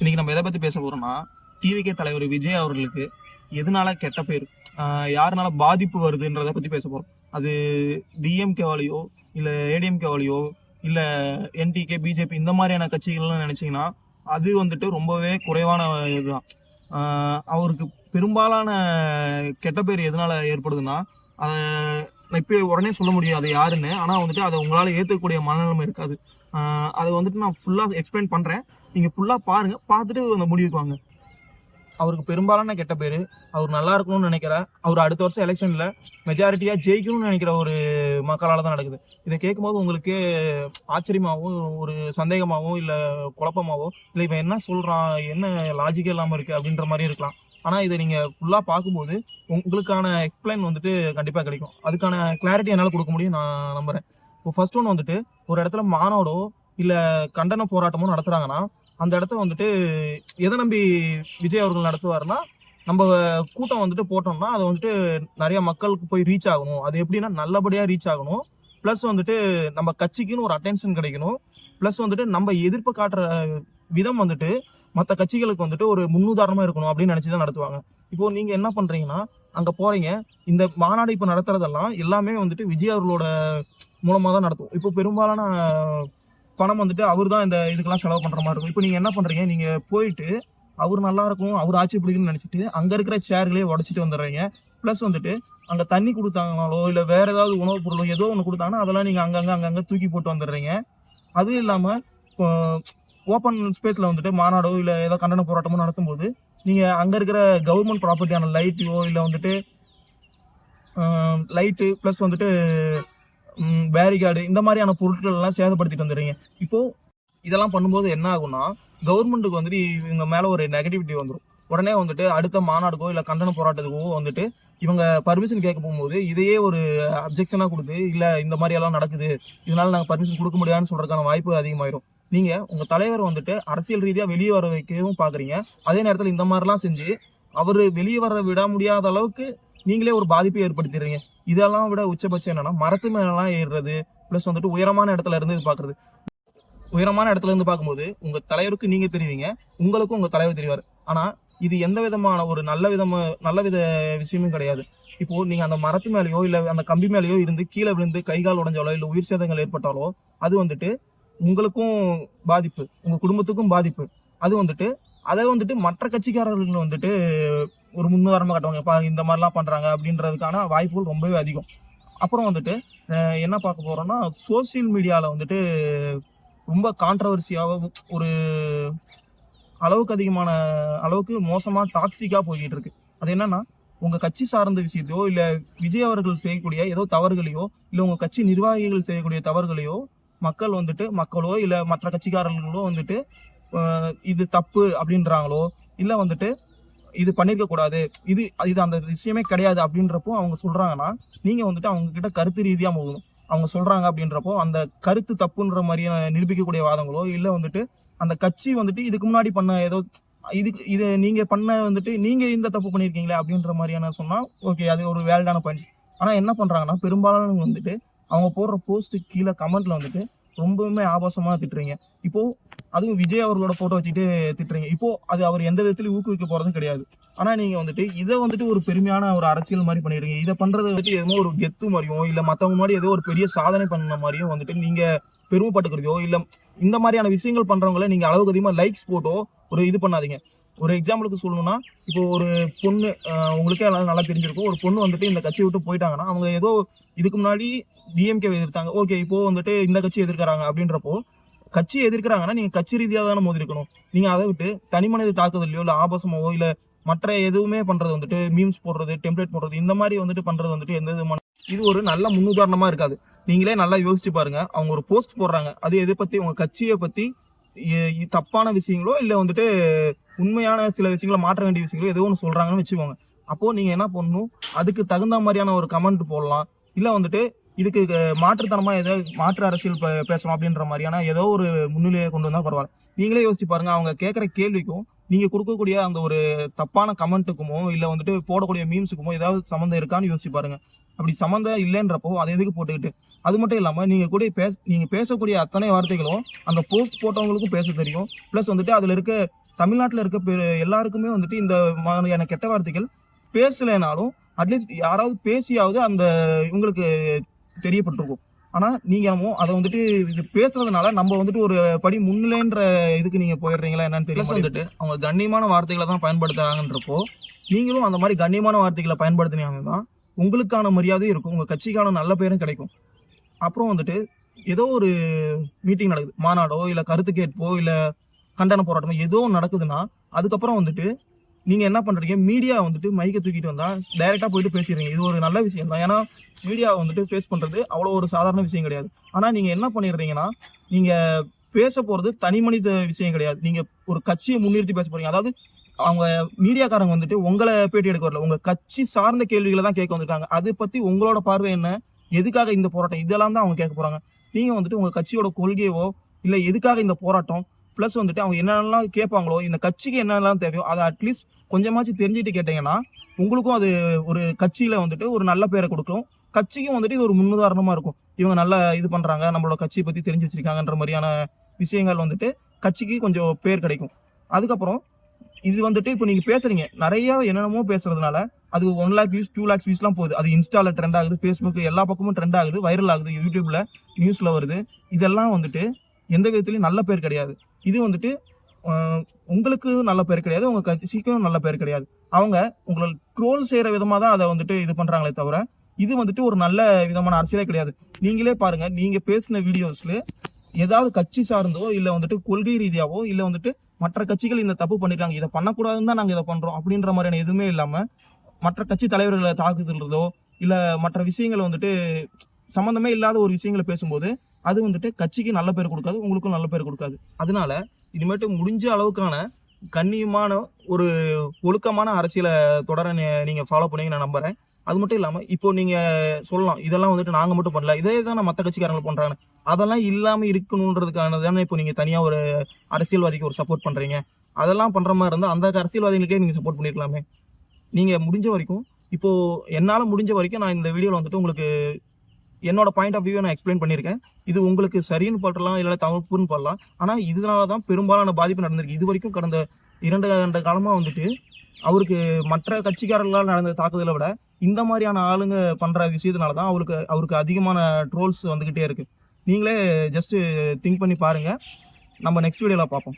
இன்னைக்கு நம்ம எதை பத்தி பேச போறோம்னா டிவிகே தலைவர் விஜய் அவர்களுக்கு எதனால கெட்ட பேர் யாருனால பாதிப்பு வருதுன்றத பத்தி பேச போறோம். அது டிஎம்கேவாலேயோ இல்ல ஏடிஎம்கேவாலேயோ இல்ல என்டிகே பிஜேபி இந்த மாதிரியான கட்சிகள்லாம் நினைச்சீங்கன்னா அது வந்துட்டு ரொம்பவே குறைவான இதுதான். அவருக்கு பெரும்பாலான கெட்ட பேர் எதனால ஏற்படுதுன்னா அதை இப்போ உடனே சொல்ல முடியும் அது யாருன்னு ஆனால் வந்துட்டு அதை உங்களால் ஏற்றுக்கக்கூடிய மனநிலைமை இருக்காது. அதை வந்துட்டு நான் ஃபுல்லாக எக்ஸ்பிளைன் பண்ணுறேன் நீங்கள் ஃபுல்லாக பாருங்கள் பார்த்துட்டு அந்த முடிவுக்கு வாங்க. அவருக்கு பெரும்பாலான கெட்ட பேர் அவர் நல்லா இருக்கணும்னு நினைக்கிற அவர் அடுத்த வருஷம் எலெக்ஷனில் மெஜாரிட்டியாக ஜெயிக்கணும்னு நினைக்கிற ஒரு மக்களால் தான் நடக்குது. இதை கேட்கும்போது உங்களுக்கு ஆச்சரியமாகவும் ஒரு சந்தேகமாகவும் இல்லை குழப்பமாவோ இல்லை இவன் என்ன சொல்கிறான் என்ன லாஜிக்கே இல்லாமல் இருக்குது அப்படின்ற மாதிரி இருக்கலாம். ஆனால் இதை நீங்கள் ஃபுல்லாக பார்க்கும்போது உங்களுக்கான எக்ஸ்பிளைன் வந்துட்டு கண்டிப்பாக கிடைக்கும். அதுக்கான கிளாரிட்டி என்னால் கொடுக்க முடியும் நான் நம்புகிறேன் இப்போ ஃபர்ஸ்ட் ஒன்று வந்துட்டு ஒரு இடத்துல மாநாடோ இல்லை கண்டன போராட்டமோ நடத்துகிறாங்கன்னா அந்த இடத்த வந்துட்டு எதை நம்பி விஜய் அவர்கள் நடத்துவாருன்னா நம்ம கூட்டம் வந்துட்டு போட்டோம்னா அதை வந்துட்டு நிறைய மக்களுக்கு போய் ரீச் ஆகணும். அது எப்படின்னா நல்லபடியாக ரீச் ஆகணும். ப்ளஸ் வந்துட்டு நம்ம கட்சிக்குன்னு ஒரு அட்டென்ஷன் கிடைக்கணும். ப்ளஸ் வந்துட்டு நம்ம எதிர்ப்பு காட்டுற விதம் வந்துட்டு மற்ற கட்சிகளுக்கு வந்துட்டு ஒரு முன்னுதாரணமாக இருக்கணும் அப்படின்னு நினச்சி தான் நடத்துவாங்க. இப்போது நீங்கள் என்ன பண்ணுறீங்கன்னா அங்கே போகிறீங்க இந்த மாநாடு இப்போ நடத்துறதெல்லாம் எல்லாமே வந்துட்டு விஜய் அவர்களோட மூலமாக தான் நடத்துவோம். இப்போ பெரும்பாலான பணம் வந்துட்டு அவர் தான் இந்த இதுக்கெல்லாம் செலவு பண்ணுற மாதிரி இருக்கும். இப்போ நீங்கள் என்ன பண்ணுறீங்க நீங்கள் போயிட்டு அவர் நல்லா இருக்கும் அவர் ஆட்சி பிடிக்குன்னு நினச்சிட்டு அங்கே இருக்கிற சேர்களே உடச்சிட்டு வந்துடுறீங்க. ப்ளஸ் வந்துட்டு அங்கே தண்ணி கொடுத்தாங்களோ இல்லை வேற ஏதாவது உணவுப் பொருளோ ஏதோ ஒன்று கொடுத்தாங்கன்னா அதெல்லாம் நீங்கள் அங்கங்கே அங்கங்கே தூக்கி போட்டு வந்துடுறீங்க. அதுவும் இல்லாமல் ஓப்பன் ஸ்பேஸில் வந்துட்டு மாநாடோ இல்லை ஏதோ கண்டன போராட்டமோ நடத்தும்போது நீங்கள் அங்கே இருக்கிற கவர்மெண்ட் ப்ராப்பர்ட்டியான லைட்டையோ இல்லை வந்துட்டு லைட்டு ப்ளஸ் வந்துட்டு பேரிகார்டு இந்த மாதிரியான பொருட்கள் எல்லாம் சேதப்படுத்திட்டு வந்துடுறீங்க. இப்போது இதெல்லாம் பண்ணும்போது என்ன ஆகும்னா கவர்மெண்ட்டுக்கு வந்துட்டு இவங்க மேலே ஒரு நெகட்டிவிட்டி வந்துடும் உடனே வந்துட்டு அடுத்த மாநாடுக்கோ இல்லை கண்டன போராட்டத்துக்கோ வந்துட்டு இவங்க பர்மிஷன் கேட்க போகும்போது இதையே ஒரு அப்ஜெக்ஷனாக கொடுத்து இல்லை இந்த மாதிரி எல்லாம் நடக்குது இதனால நாங்கள் பர்மிஷன் கொடுக்க முடியாதுன்னு சொல்கிறதுக்கான வாய்ப்பு அதிகமாயிடும் நீங்கள் உங்கள் தலைவர் வந்துட்டு அரசியல் ரீதியாக வெளியே வர வைக்கவும் பார்க்குறீங்க அதே நேரத்தில் இந்த மாதிரிலாம் செஞ்சு அவர் வெளியே வர விட முடியாத அளவுக்கு நீங்களே ஒரு பாதிப்பை ஏற்படுத்திடுறீங்க. இதெல்லாம் விட உச்சபட்சம் என்னன்னா மரத்து மேலாம் ஏறுறது ப்ளஸ் வந்துட்டு உயரமான இடத்துல இருந்து இது பார்க்குறது உயரமான இடத்துல இருந்து பார்க்கும்போது உங்கள் தலைவருக்கு நீங்கள் தெரிவிங்க உங்களுக்கும் உங்கள் தலைவர் தெரிவார். ஆனால் இது எந்த விதமான ஒரு நல்ல விதமா நல்ல வித விஷயமும் கிடையாது. இப்போ நீங்க அந்த மரத்து மேலேயோ இல்லை அந்த கம்பி மேலேயோ இருந்து கீழே விழுந்து கை கால் உடைஞ்சாலோ இல்லை உயிர் சேதங்கள் ஏற்பட்டாலோ அது வந்துட்டு உங்களுக்கும் பாதிப்பு உங்கள் குடும்பத்துக்கும் பாதிப்பு. அது வந்துட்டு அதை வந்துட்டு மற்ற கட்சிக்காரர்கள் வந்துட்டு ஒரு முன்னுதாரணமாக காட்டுவாங்க. இந்த மாதிரிலாம் பண்ணுறாங்க அப்படின்றதுக்கான வாய்ப்புகள் ரொம்பவே அதிகம். அப்புறம் வந்துட்டு என்ன பார்க்க போகிறோன்னா சோசியல் மீடியாவில் வந்துட்டு ரொம்ப கான்ட்ரவர்சியாக ஒரு அளவுக்கு அதிகமான அளவுக்கு மோசமாக டாக்ஸிக்காக போய்கிட்டு இருக்கு அது என்னன்னா உங்கள் கட்சி சார்ந்த விஷயத்தையோ இல்லை விஜய் அவர்கள் செய்யக்கூடிய ஏதோ தவறுகளையோ இல்லை உங்கள் கட்சி நிர்வாகிகள் செய்யக்கூடிய தவறுகளையோ மக்கள் வந்துட்டு மக்களோ இல்ல மற்ற கட்சிக்காரர்களோ வந்துட்டு இது தப்பு அப்படின்றாங்களோ இல்ல வந்துட்டு இது பண்ணிருக்க கூடாது இது இது அந்த விஷயமே கிடையாது அப்படின்றப்போ அவங்க சொல்றாங்கன்னா நீங்க வந்துட்டு அவங்க கிட்ட கருத்து ரீதியா போகணும் அவங்க சொல்றாங்க அப்படின்றப்போ அந்த கருத்து தப்புன்ற மாதிரியான நிரூபிக்கக்கூடிய வாதங்களோ இல்ல வந்துட்டு அந்த கட்சி வந்துட்டு இதுக்கு முன்னாடி பண்ண ஏதோ இதுக்கு இது நீங்க பண்ண வந்துட்டு நீங்க இந்த தப்பு பண்ணிருக்கீங்களே அப்படின்ற மாதிரியான சொன்னா ஓகே அது ஒரு வேல்டான பாயிண்ட் ஆனா என்ன பண்றாங்கன்னா பெரும்பாலானவங்க வந்துட்டு அவங்க போடுற போஸ்ட் கீழே கமெண்ட்ல வந்துட்டு ரொம்பவுமே ஆபாசமாக திட்டுறீங்க. இப்போ அதுவும் விஜய் அவர்களோட போட்டோ வச்சுட்டு திட்டுறீங்க. இப்போ அது அவர் எந்த விதத்திலையும் ஊக்குவிக்க போறதும் கிடையாது. ஆனா நீங்க வந்துட்டு இதை வந்துட்டு ஒரு பெருமையான ஒரு அரசியல் மாதிரி பண்ணிடுறீங்க இதை பண்றது வந்துட்டு ஏதோ ஒரு கெத்து மாதிரியும் இல்ல மத்தவங்க மாதிரி ஏதோ ஒரு பெரிய சாதனை பண்ண மாதிரியும் வந்துட்டு நீங்க பெருமைப்பட்டுக்கிறதோ இல்ல இந்த மாதிரியான விஷயங்கள் பண்றவங்கள நீங்க அளவுக்கு அதிகமா லைக்ஸ் போட்டோ ஒரு இது பண்ணாதீங்க. ஒரு எக்ஸாம்பிளுக்கு சொல்லணும்னா இப்போ ஒரு பொண்ணு உங்களுக்கே அதனால நல்லா தெரிஞ்சிருக்கும். ஒரு பொண்ணு வந்துட்டு இந்த கட்சியை விட்டு போயிட்டாங்கன்னா அவங்க ஏதோ இதுக்கு முன்னாடி டிஎம்கே எதிர்த்தாங்க. ஓகே இப்போ வந்துட்டு இந்த கட்சி எதிர்க்கிறாங்க அப்படின்றப்போ கட்சி எதிர்க்கிறாங்கன்னா நீங்கள் கட்சி ரீதியாக தானே மோதிருக்கணும் நீங்கள் அதை விட்டு தனி மனித தாக்குதலையோ இல்லை ஆபாசமாவோ இல்லை மற்ற எதுவுமே பண்ணுறது வந்துட்டு மீம்ஸ் போடுறது டெம்ப்ளேட் போடுறது இந்த மாதிரி வந்துட்டு பண்ணுறது வந்துட்டு எந்த விதமான இது ஒரு நல்ல முன்னுதாரணமாக இருக்காது. நீங்களே நல்லா யோசிச்சு பாருங்க. அவங்க ஒரு போஸ்ட் போடுறாங்க. அது எதை பற்றி உங்கள் கட்சியை பற்றி தப்பான விஷயங்களோ இல்லை வந்துட்டு உண்மையான சில விஷயங்களை மாற்ற வேண்டிய விஷயங்களோ ஏதோ ஒன்று சொல்கிறாங்கன்னு வச்சுக்கோங்க. அப்போது நீங்கள் என்ன பண்ணணும்? அதுக்கு தகுந்த மாதிரியான ஒரு கமெண்ட் போடலாம். இல்லை வந்துட்டு இதுக்கு மாற்றுத்தனமாக ஏதோ மாற்று அரசியல் பே- பேசணும் அப்படின்ற மாதிரியான ஏதோ ஒரு முன்னிலையை கொண்டு வந்தால் பரவாயில்ல. நீங்களே யோசிச்சு பாருங்கள் அவங்க கேட்குற கேள்விக்கும் நீங்கள் கொடுக்கக்கூடிய அந்த ஒரு தப்பான கமெண்ட்டுக்குமோ இல்லை வந்துட்டு போடக்கூடிய மீம்ஸுக்குமோ ஏதாவது சம்மந்தம் இருக்கான்னு யோசிச்சு பாருங்க. அப்படி சம்மந்தம் இல்லைன்றப்போ அதை எதுக்கு போட்டுக்கிட்டு? அது மட்டும் இல்லாம நீங்க கூட பேச நீங்க பேசக்கூடிய அத்தனை வார்த்தைகளும் அந்த போஸ்ட் போட்டவங்களுக்கும் பேச தெரியும். ப்ளஸ் வந்துட்டு அதுல இருக்க தமிழ்நாட்டில் இருக்க பெரு எல்லாருக்குமே வந்துட்டு இந்த மாதிரியான கெட்ட வார்த்தைகள் பேசலைனாலும் அட்லீஸ்ட் யாராவது பேசியாவது அந்த இவங்களுக்கு தெரியப்பட்டிருக்கும். ஆனால் நீங்கள் என்னமோ அதை வந்துட்டு இது பேசுறதுனால நம்ம வந்துட்டு ஒரு படி முன்னிலைன்ற இதுக்கு நீங்கள் போயிடுறீங்களா என்னன்னு தெரியல வந்துட்டு அவங்க கண்ணியமான வார்த்தைகளை தான் பயன்படுத்துறாங்கன்றப்போ நீங்களும் அந்த மாதிரி கண்ணியமான வார்த்தைகளை பயன்படுத்தினீங்க தான் உங்களுக்கான மரியாதையும் இருக்கும். உங்கள் கட்சிக்கான நல்ல பேரும் கிடைக்கும். அப்புறம் வந்துட்டு ஏதோ ஒரு மீட்டிங் நடக்குது. மாநாடோ இல்லை கருத்து கேட்போ இல்லை கண்டன போராட்டமோ ஏதோ நடக்குதுன்னா அதுக்கப்புறம் வந்துட்டு நீங்கள் என்ன பண்ணுறீங்க மீடியா வந்துட்டு மைக்கை தூக்கிட்டு வந்தால் டைரெக்டாக போயிட்டு பேசிடுறீங்க இது ஒரு நல்ல விஷயம் தான். ஏன்னா மீடியா வந்துட்டு ஃபேஸ் பண்ணுறது அவ்வளோ ஒரு சாதாரண விஷயம் கிடையாது. ஆனால் நீங்கள் என்ன பண்ணிடுறீங்கன்னா நீங்கள் பேச போகிறது தனி மனித விஷயம் கிடையாது. நீங்கள் ஒரு கட்சியை முன்னிறுத்தி பேச போகிறீங்க அதாவது அவங்க மீடியாக்காரங்க வந்துட்டு உங்களை பேட்டி எடுக்க வரல. உங்க கட்சி சார்ந்த கேள்விகளை தான் கேட்க வந்திருக்காங்க. அதை பத்தி உங்களோட பார்வை என்ன? எதுக்காக இந்த போராட்டம்? இதெல்லாம் தான் அவங்க கேட்க போறாங்க. நீங்க வந்துட்டு உங்க கட்சியோட கொள்கையோ இல்ல எதுக்காக இந்த போராட்டம்? ப்ளஸ் வந்துட்டு அவங்க என்னென்னலாம் கேட்பாங்களோ இந்த கட்சிக்கு என்னென்னலாம் தேவையோ அதை அட்லீஸ்ட் கொஞ்சமாச்சும் தெரிஞ்சுட்டு கேட்டீங்கன்னா உங்களுக்கும் அது ஒரு கட்சியில வந்துட்டு ஒரு நல்ல பேரை கொடுக்கும். கட்சிக்கும் வந்துட்டு இது ஒரு முன்னுதாரணமா இருக்கும். இவங்க நல்லா இது பண்றாங்க நம்மளோட கட்சியை பத்தி தெரிஞ்சு வச்சிருக்காங்கன்ற மாதிரியான விஷயங்கள் வந்துட்டு கட்சிக்கு கொஞ்சம் பேர் கிடைக்கும். அதுக்கப்புறம் இது வந்துட்டு இப்போ நீங்க பேசுறீங்க. நிறைய என்னென்னமோ பேசுறதுனால அது one lakh views two lakhs வியூஸ்லாம் போகுது. அது இன்ஸ்டால ட்ரெண்ட் ஆகுது ஃபேஸ்புக் எல்லா பக்கமும் ட்ரெண்ட் ஆகுது வைரல் ஆகுது யூடியூப்ல நியூஸ்ல வருது. இதெல்லாம் வந்துட்டு எந்த விதத்துலையும் நல்ல பேர் கிடையாது. இது வந்துட்டு உங்களுக்கு நல்ல பேர் கிடையாது உங்க கட்சிக்கும் நல்ல பேர் கிடையாது. அவங்க உங்களை ட்ரோல் செய்யற விதமா தான் அதை வந்துட்டு இது பண்றாங்களே தவிர இது வந்துட்டு ஒரு நல்ல விதமான அரசியலே கிடையாது. நீங்களே பாருங்க நீங்க பேசின வீடியோஸ்ல ஏதாவது கட்சி சார்ந்தோ இல்ல வந்துட்டு கொள்கை ரீதியாவோ இல்ல வந்துட்டு மற்ற கட்சிகள் இந்த தப்பு பண்ணிருக்காங்க இதை பண்ணக்கூடாதுன்னு தான் நாங்க இதை பண்றோம் அப்படின்ற மாதிரியான எதுவுமே இல்லாம மற்ற கட்சி தலைவர்களை தாக்குதல்றதோ இல்ல மற்ற விஷயங்களை வந்துட்டு சம்பந்தமே இல்லாத ஒரு விஷயங்களை பேசும்போது அது வந்துட்டு கட்சிக்கு நல்ல பேர் கொடுக்காது உங்களுக்கும் நல்ல பேர் கொடுக்காது. அதனால இனிமேட்டு முடிஞ்ச அளவுக்கான கண்ணியமான ஒரு ஒழுக்கமான அரசியலை தொடர நீங்கள் ஃபாலோ பண்ணீங்க நான் நம்புகிறேன் அது மட்டும் இல்லாமல் இப்போ நீங்கள் சொல்லலாம் இதெல்லாம் வந்துட்டு நாங்கள் மட்டும் பண்ணல இதே தானே மற்ற கட்சிக்காரங்க பண்ணுறாங்க அதெல்லாம் இல்லாமல் இருக்கணுன்றதுக்கான தானே இப்போ நீங்கள் தனியாக ஒரு அரசியல்வாதிக்கு ஒரு சப்போர்ட் பண்ணுறீங்க அதெல்லாம் பண்ணுற மாதிரி இருந்தால் அந்த அரசியல்வாதிகளுக்கே நீங்கள் சப்போர்ட் பண்ணிருக்கலாமே. நீங்கள் முடிஞ்ச வரைக்கும் இப்போ என்னால் முடிஞ்ச வரைக்கும் நான் இந்த வீடியோவில் வந்துட்டு உங்களுக்கு என்னோட பாயிண்ட் ஆஃப் வியூ நான் எக்ஸ்பிளைன் பண்ணியிருக்கேன். இது உங்களுக்கு சரின்னு படலாம் இல்லை தவறுன்னு படலாம். ஆனால் இதனால தான் பெரும்பாலான பாதிப்பு நடந்திருக்கு. இது வரைக்கும் கடந்த இரண்டு ஆண்டு காலமாக வந்துட்டு அவருக்கு மற்ற கட்சிக்காரர்களால் நடந்த தாக்குதலை விட இந்த மாதிரியான ஆளுங்க பண்ணுற விஷயத்தினால தான் அவருக்கு அவருக்கு அதிகமான ட்ரோல்ஸ் வந்துக்கிட்டே இருக்குது நீங்களே ஜஸ்ட்டு திங்க் பண்ணி பாருங்க. நம்ம நெக்ஸ்ட் வீடியோவில் பார்ப்போம்.